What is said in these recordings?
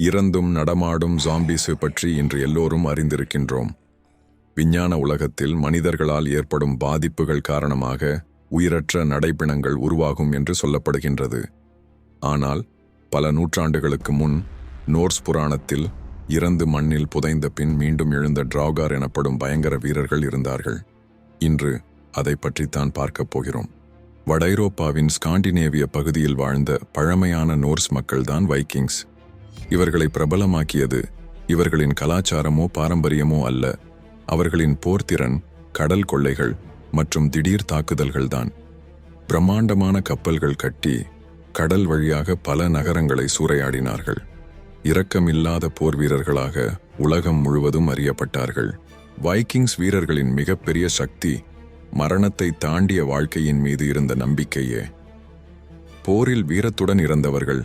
இறந்தும் நடமாடும் ஜாம்பிஸு பற்றி இன்று எல்லோரும் அறிந்திருக்கின்றோம். விஞ்ஞான உலகத்தில் மனிதர்களால் ஏற்படும் பாதிப்புகள் காரணமாக உயிரற்ற நடைப்பிணங்கள் உருவாகும் என்று சொல்லப்படுகின்றது. ஆனால் பல நூற்றாண்டுகளுக்கு முன் நோர்ஸ் புராணத்தில் இறந்து மண்ணில் புதைந்த பின் மீண்டும் எழுந்த டிராகார் எனப்படும் பயங்கர வீரர்கள் இருந்தார்கள். இன்று அதை பற்றித்தான் பார்க்கப் போகிறோம். வட ஐரோப்பாவின் ஸ்காண்டினேவிய பகுதியில் வாழ்ந்த பழமையான நோர்ஸ் மக்கள்தான் வைக்கிங்ஸ். இவர்களை பிரபலமாக்கியது இவர்களின் கலாச்சாரமோ பாரம்பரியமோ அல்ல. அவர்களின் போர்த்திறன் கடல் கொள்ளைகள் மற்றும் திடீர் தாக்குதல்கள்தான். பிரம்மாண்டமான கப்பல்கள் கட்டி கடல் வழியாக பல நகரங்களை சூறையாடினார்கள். இரக்கமில்லாத போர் வீரர்களாக உலகம் முழுவதும் அறியப்பட்டார்கள். வைக்கிங்ஸ் வீரர்களின் மிகப்பெரிய சக்தி மரணத்தை தாண்டிய வாழ்க்கையின் மீது இருந்த நம்பிக்கையே. போரில் வீரத்துடன் இறந்தவர்கள்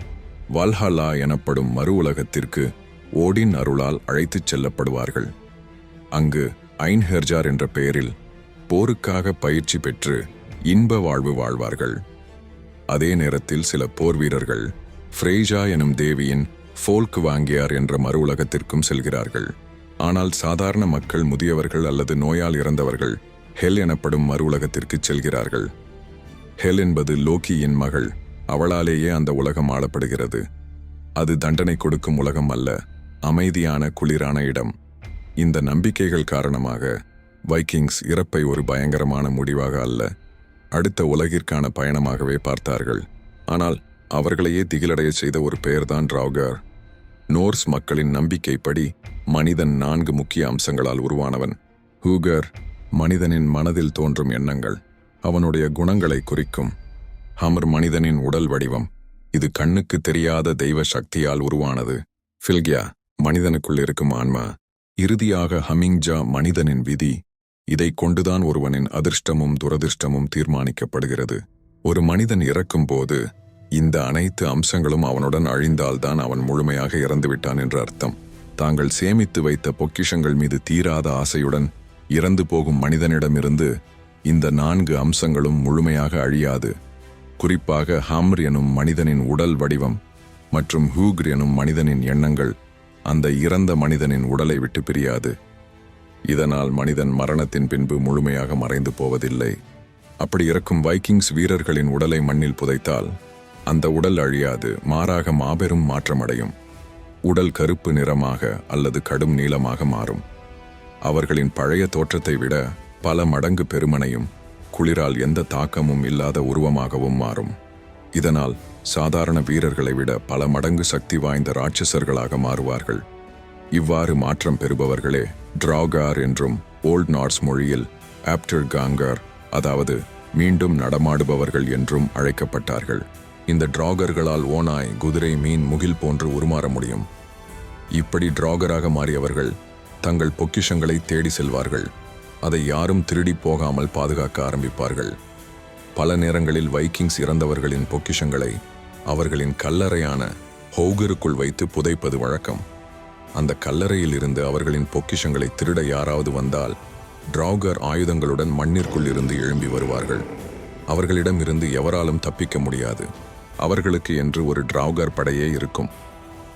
வல்ஹலா எனப்படும் மறு உலகத்திற்கு ஓடின் அருளால் அழைத்துச் செல்லப்படுவார்கள். அங்கு ஐன்ஹெர்ஜார் என்ற பெயரில் போருக்காக பயிற்சி பெற்று இன்ப வாழ்வு வாழ்வார்கள். அதே நேரத்தில் சில போர் வீரர்கள் ஃப்ரேஜா எனும் தேவியின் ஃபோல்க் வாங்கியார் என்ற மறு உலகத்திற்கும் செல்கிறார்கள். ஆனால் சாதாரண மக்கள் முதியவர்கள் அல்லது நோயால் இறந்தவர்கள் ஹெல் எனப்படும் மறு உலகத்திற்கு செல்கிறார்கள். ஹெல் என்பது லோக்கியின் மகள் அவளாலேயே அந்த உலகம் ஆளப்படுகிறது. அது தண்டனை கொடுக்கும் உலகம் அல்ல அமைதியான குளிரான இடம். இந்த நம்பிக்கைகள் காரணமாக வைக்கிங்ஸ் இறப்பை ஒரு பயங்கரமான முடிவாக அல்ல அடுத்த உலகிற்கான பயணமாகவே பார்த்தார்கள். ஆனால் அவர்களையே திகிலடைய செய்த ஒரு பெயர்தான் ராவ்கர். நோர்ஸ் மக்களின் நம்பிக்கைப்படி மனிதன் நான்கு முக்கிய அம்சங்களால் உருவானவன். ஹூகர் மனிதனின் மனதில் தோன்றும் எண்ணங்கள் அவனுடைய குணங்களை குறிக்கும். ஹமர் மனிதனின் உடல் வடிவம். இது கண்ணுக்கு தெரியாத தெய்வ சக்தியால் உருவானது. ஃபில்கியா மனிதனுக்குள் இருக்கும் ஆன்மா. இறுதியாக ஹமிங்ஜா மனிதனின் விதி. இதை கொண்டுதான் ஒருவனின் அதிர்ஷ்டமும் துரதிர்ஷ்டமும் தீர்மானிக்கப்படுகிறது. ஒரு மனிதன் இறக்கும்போது இந்த அனைத்து அம்சங்களும் அவனுடன் அழிந்தால்தான் அவன் முழுமையாக இறந்துவிட்டான் என்று அர்த்தம். தாங்கள் சேமித்து வைத்த பொக்கிஷங்கள் மீது தீராத ஆசையுடன் இறந்து போகும் மனிதனிடமிருந்து இந்த நான்கு அம்சங்களும் முழுமையாக அழியாது. குறிப்பாக ஹாம்ர் எனும் மனிதனின் உடல் வடிவம் மற்றும் ஹூக்ர் எனும் மனிதனின் எண்ணங்கள் அந்த இறந்த மனிதனின் உடலை விட்டு பிரியாது. இதனால் மனிதன் மரணத்தின் பின்பு முழுமையாக மறைந்து போவதில்லை. அப்படி இருக்கும் வைக்கிங்ஸ் வீரர்களின் உடலை மண்ணில் புதைத்தால் அந்த உடல் அழியாது மாறாக மாபெரும் மாற்றமடையும். உடல் கருப்பு நிறமாக அல்லது கடும் நீளமாக மாறும். அவர்களின் பழைய தோற்றத்தை விட பல மடங்கு பெருமனையும் குளிரால் எந்த தாக்கமும் இல்லாத உருவமாகவும் மாறும். இதனால் சாதாரண வீரர்களை விட பல மடங்கு சக்தி வாய்ந்த ராட்சசர்களாக மாறுவார்கள். இவ்வாறு மாற்றம் பெறுபவர்களே டிராகார் என்றும் ஓல்ட் நார்ஸ் மொழியில் ஆப்டர் காங்கர் அதாவது மீண்டும் நடமாடுபவர்கள் என்றும் அழைக்கப்பட்டார்கள். இந்த டிராகர்களால் ஓனாய் குதிரை மீன் முகில் போன்று உருமாற முடியும். இப்படி டிராகராக மாறியவர்கள் தங்கள் பொக்கிஷங்களை தேடி செல்வார்கள். அதை யாரும் திருடி போகாமல் பாதுகாக்க ஆரம்பிப்பார்கள். பல நேரங்களில் வைக்கிங்ஸ் இறந்தவர்களின் பொக்கிஷங்களை அவர்களின் கல்லறையான ஹோகருக்குள் வைத்து புதைப்பது வழக்கம். அந்த கல்லறையில் இருந்து அவர்களின் பொக்கிஷங்களை திருட யாராவது வந்தால் டிராகர் ஆயுதங்களுடன் மண்ணிற்குள் இருந்து எழும்பி வருவார்கள். அவர்களிடம் இருந்து எவராலும் தப்பிக்க முடியாது. அவர்களுக்கு என்று ஒரு டிராகர் படையே இருக்கும்.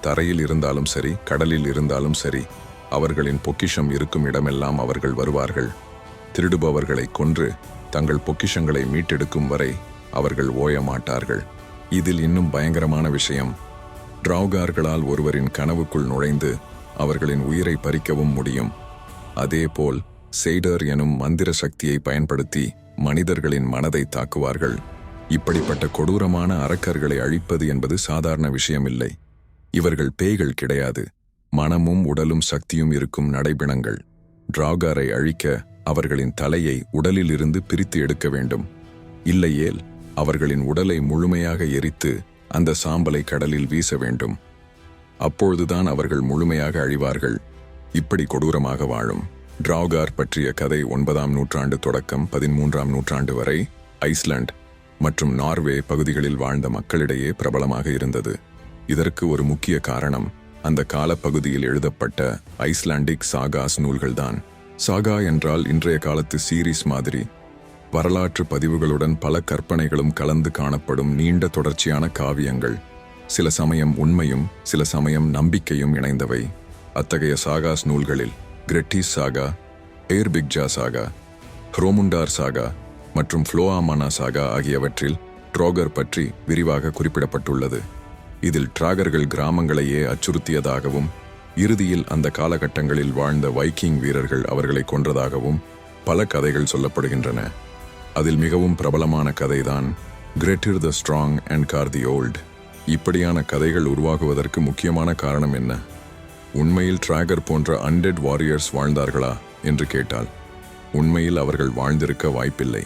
தரையில் இருந்தாலும் சரி கடலில் இருந்தாலும் சரி அவர்களின் பொக்கிஷம் இருக்கும் இடமெல்லாம் அவர்கள் வருவார்கள். திருடுபவர்களை கொன்று தங்கள் பொக்கிஷங்களை மீட்டெடுக்கும் வரை அவர்கள் ஓய மாட்டார்கள் இதில் இன்னும் பயங்கரமான விஷயம். டிராவ்கார்களால் ஒருவரின் கனவுக்குள் நுழைந்து அவர்களின் உயிரை பறிக்கவும் முடியும். அதேபோல் செய்டர் எனும் மந்திர சக்தியை பயன்படுத்தி மனிதர்களின் மனதை தாக்குவார்கள். இப்படிப்பட்ட கொடூரமான அரக்கர்களை அழிப்பது என்பது சாதாரண விஷயமில்லை. இவர்கள் பேய்கள் கிடையாது. மனமும் உடலும் சக்தியும் இருக்கும் நடைபிணங்கள். டிராகாரை அழிக்க அவர்களின் தலையை உடலில் இருந்து பிரித்து எடுக்க வேண்டும். இல்லையேல் அவர்களின் உடலை முழுமையாக எரித்து அந்த சாம்பலை கடலில் வீச வேண்டும். அப்பொழுதுதான் அவர்கள் முழுமையாக அழிவார்கள். இப்படி கொடூரமாக வாழும். டிராகார் பற்றிய கதை ஒன்பதாம் நூற்றாண்டு தொடக்கம் பதிமூன்றாம் நூற்றாண்டு வரை ஐஸ்லாண்ட் மற்றும் நார்வே பகுதிகளில் வாழ்ந்த மக்களிடையே பிரபலமாக இருந்தது. இதற்கு ஒரு முக்கிய காரணம் அந்த காலப்பகுதியில் எழுதப்பட்ட ஐஸ்லாண்டிக் சாகாஸ் நூல்கள்தான். சாகா என்றால் இன்றைய காலத்து சீரீஸ் மாதிரி. வரலாற்று பதிவுகளுடன் பல கற்பனைகளும் கலந்து காணப்படும் நீண்ட தொடர்ச்சியான காவியங்கள். சில சமயம் உண்மையும் சில சமயம் நம்பிக்கையும் இணைந்தவை. அத்தகைய சாகாஸ் நூல்களில் கிரெட்டிஸ் சாகா ஏர்பிக்ஜா சாகா ஹ்ரோமுண்டார் சாகா மற்றும் ஃப்ளோஆமானா சாகா ஆகியவற்றில் ட்ரோகர் பற்றி விரிவாக குறிப்பிடப்பட்டுள்ளது. இதில் டிராகர்கள் கிராமங்களையே அச்சுறுத்தியதாகவும் இறுதியில் அந்த காலகட்டங்களில் வாழ்ந்த வைக்கிங் வீரர்கள் அவர்களை கொன்றதாகவும் பல கதைகள் சொல்லப்படுகின்றன. அதில் மிகவும் பிரபலமான கதைதான் greater the strong and car the old. இப்படியான கதைகள் உருவாகுவதற்கு முக்கியமான காரணம் என்ன? உண்மையில் டிராகர் போன்ற அண்டெட் வாரியர்ஸ் வாழ்ந்தார்களா? என்று கேட்டால் உண்மையில் அவர்கள் வாழ்ந்திருக்க வாய்ப்பில்லை.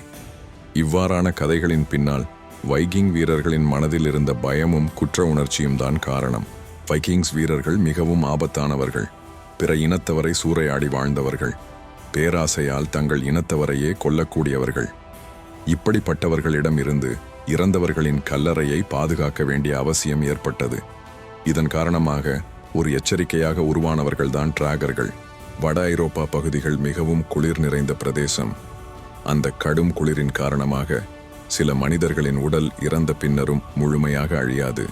இவ்வாறான கதைகளின் பின்னால் வைக்கிங் வீரர்களின் மனதில் இருந்த பயமும் குற்ற உணர்ச்சியும் தான் காரணம். வைக்கிங்ஸ் வீரர்கள் மிகவும் ஆபத்தானவர்கள். பிற இனத்தவரை சூறையாடி வாழ்ந்தவர்கள். பேராசையால் தங்கள் இனத்தவரையே கொல்லக்கூடியவர்கள். இப்படிப்பட்டவர்களிடம் இருந்து இறந்தவர்களின் கல்லறையை பாதுகாக்க வேண்டிய அவசியம் ஏற்பட்டது. இதன் காரணமாக ஒரு எச்சரிக்கையாக உருவானவர்கள்தான் டிராகர்கள். வட ஐரோப்பா பகுதிகள் மிகவும் குளிர் நிறைந்த பிரதேசம். அந்த கடும் குளிரின் காரணமாக சில மனிதர்களின் உடல் இறந்த பின்னரும் முழுமையாக அழியாது.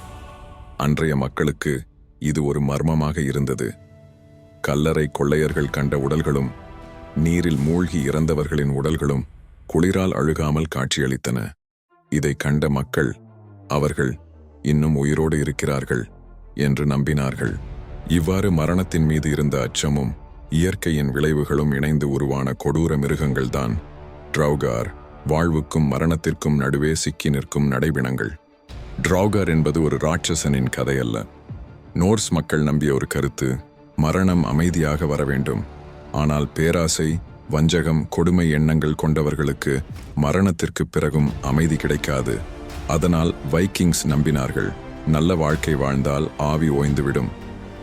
அன்றைய மக்களுக்கு இது ஒரு மர்மமாக இருந்தது. கல்லறை கொள்ளையர்கள் கண்ட உடல்களும் நீரில் மூழ்கி இறந்தவர்களின் உடல்களும் குளிரால் அழுகாமல் காட்சியளித்தன. இதை கண்ட மக்கள் அவர்கள் இன்னும் உயிரோடு இருக்கிறார்கள் என்று நம்பினார்கள். இவ்வாறு மரணத்தின் மீது இருந்த அச்சமும் இயற்கையின் விளைவுகளும் இணைந்து உருவான கொடூர மிருகங்கள்தான் ட்ரௌகார். வாழ்வுக்கும் மரணத்திற்கும் நடுவே சிக்கி நிற்கும் நடைபிணங்கள் டிராகர் என்பது ஒரு ராட்சசனின் கதையல்ல. நோர்ஸ் மக்கள் நம்பிய ஒரு கருத்து மரணம் அமைதியாக வர வேண்டும். ஆனால் பேராசை வஞ்சகம் கொடுமை எண்ணங்கள் கொண்டவர்களுக்கு மரணத்திற்கு பிறகும் அமைதி கிடைக்காது. அதனால் வைக்கிங்ஸ் நம்பினார்கள் நல்ல வாழ்க்கை வாழ்ந்தால் ஆவி ஓய்ந்துவிடும்.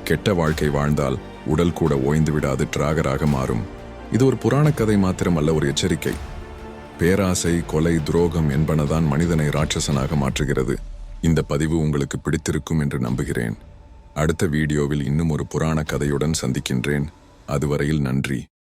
கெட்ட வாழ்க்கை வாழ்ந்தால் உடல் கூட ஓய்ந்து விடாது டிராகராக மாறும். இது ஒரு புராண கதை மாத்திரமல்ல ஒரு எச்சரிக்கை. பேராசை கொலை துரோகம் என்பனதான் மனிதனை ராட்சசனாக மாற்றுகிறது. இந்த பதிவு உங்களுக்கு பிடித்திருக்கும் என்று நம்புகிறேன். அடுத்த வீடியோவில் இன்னும் ஒரு புராண கதையுடன் சந்திக்கின்றேன். அதுவரையில் நன்றி.